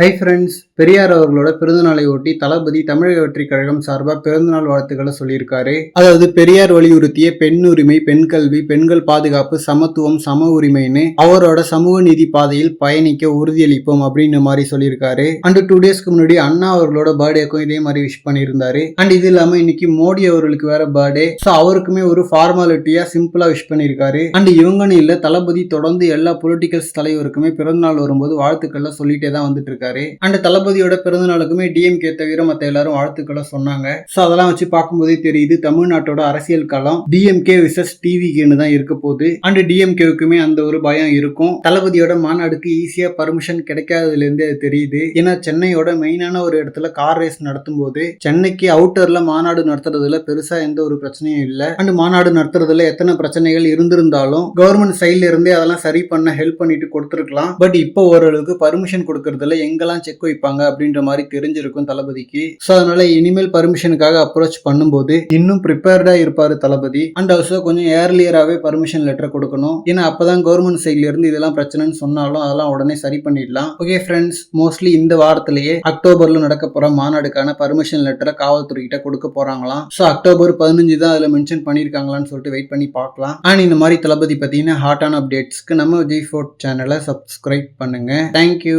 Hi friends Periyar அவர்களோட பிறந்தநாளை ஒட்டி தளபதி தமிழக வெற்றிக் கழகம் சார்பாக பிறந்தநாள் வாழ்த்துக்களை சொல்லியிருக்காரு. அதாவது பெரியார் வலியுறுத்திய பெண் உரிமை பெண் கல்வி பெண்கள் பாதுகாப்பு சமத்துவம் சம உரிமைன்னு அவரோட சமூக நீதி பாதையில் பயணிக்க உறுதியளிப்போம் அப்படின்ற மாதிரி சொல்லியிருக்காரு. அண்ட் டூ டேஸ்க்கு முன்னாடி அண்ணா அவர்களோட பர்த்டேக்கும் இதே மாதிரி விஷ் பண்ணியிருந்தாரு. அண்ட் இது இல்லாம இன்னைக்கு மோடி அவர்களுக்கு வேற பர்த்டே ஸோ அவருக்குமே ஒரு ஃபார்மாலிட்டியா சிம்பிளா விஷ் பண்ணியிருக்காரு. அண்ட் இவங்கன்னு இல்ல தளபதி தொடர்ந்து எல்லா பொலிட்டிக்கல்ஸ் தலைவருக்குமே பிறந்தநாள் வரும்போது வாழ்த்துக்கள்லாம் சொல்லிட்டே தான் வந்துட்டு இருக்காரு. அண்ட் தளபதியோட பிறந்தநாளுக்குமே டிஎம்கே தவிர மற்ற எல்லாரும் வாழ்த்துக்களை சொன்னாங்க. ஸோ அதெல்லாம் வச்சு பார்க்கும்போதே தெரியுது தமிழ்நாட்டோட அரசியல் களம். டிஎம்கே விசஸ் டிவிகேன்னு தான் இருக்க போகுது. அண்ட் டிஎம்கேவுக்குமே அந்த ஒரு பயம் இருக்கும். தளபதியோட மாநாடுக்கு ஈஸியா பர்மிஷன் கிடைக்காததுல இருந்தே அது தெரியுது. ஏன்னா சென்னையோட மெயினான ஒரு இடத்துல கார் ரேஸ் நடத்தும் போது சென்னைக்கு அவுட்டர்ல மாநாடு நடத்துறதுல பெருசா எந்த ஒரு பிரச்சனையும் இல்லை. அண்ட் மாநாடு நடத்துறதுல எத்தனை பிரச்சனைகள் இருந்திருந்தாலும் கவர்மெண்ட் சைட்ல இருந்தே அதெல்லாம் சரி பண்ண ஹெல்ப் பண்ணிட்டு கொடுத்துருக்கலாம். பட் இப்போ ஓரளவுக்கு பர்மிஷன் கொடுக்கறதுல எங்க எங்கெல்லாம் செக் வைப்பாங்க அப்படின்ற மாதிரி தெரிஞ்சிருக்கும் தளபதிக்கு. ஸோ அதனால இனிமேல் பர்மிஷனுக்காக அப்ரோச் பண்ணும்போது இன்னும் ப்ரிப்பேர்டா இருப்பாரு தளபதி. அண்ட் ஆல்சோ கொஞ்சம் ஏர்லியராகவே பர்மிஷன் லெட்டர் கொடுக்கணும். ஏன்னா அப்பதான் கவர்மெண்ட் சைட்ல இருந்து இதெல்லாம் பிரச்சனைன்னு சொன்னாலும் அதெல்லாம் உடனே சரி பண்ணிடலாம். ஓகே ஃப்ரெண்ட்ஸ் மோஸ்ட்லி இந்த வாரத்திலேயே அக்டோபர்ல நடக்க போற மாநாடுக்கான பர்மிஷன் லெட்டரை காவல்துறை கிட்ட கொடுக்க போறாங்களாம். ஸோ அக்டோபர் பதினஞ்சு தான் அதில் மென்ஷன் பண்ணியிருக்காங்களான்னு சொல்லிட்டு வெயிட் பண்ணி பார்க்கலாம். அண்ட் இந்த மாதிரி தளபதி பார்த்தீங்கன்னா ஹாட்டான அப்டேட்ஸ்க்கு நம்ம விஜய் ஃபோர்ட் சேனலை சப்ஸ்கிரைப் பண்ணுங்க. Thank you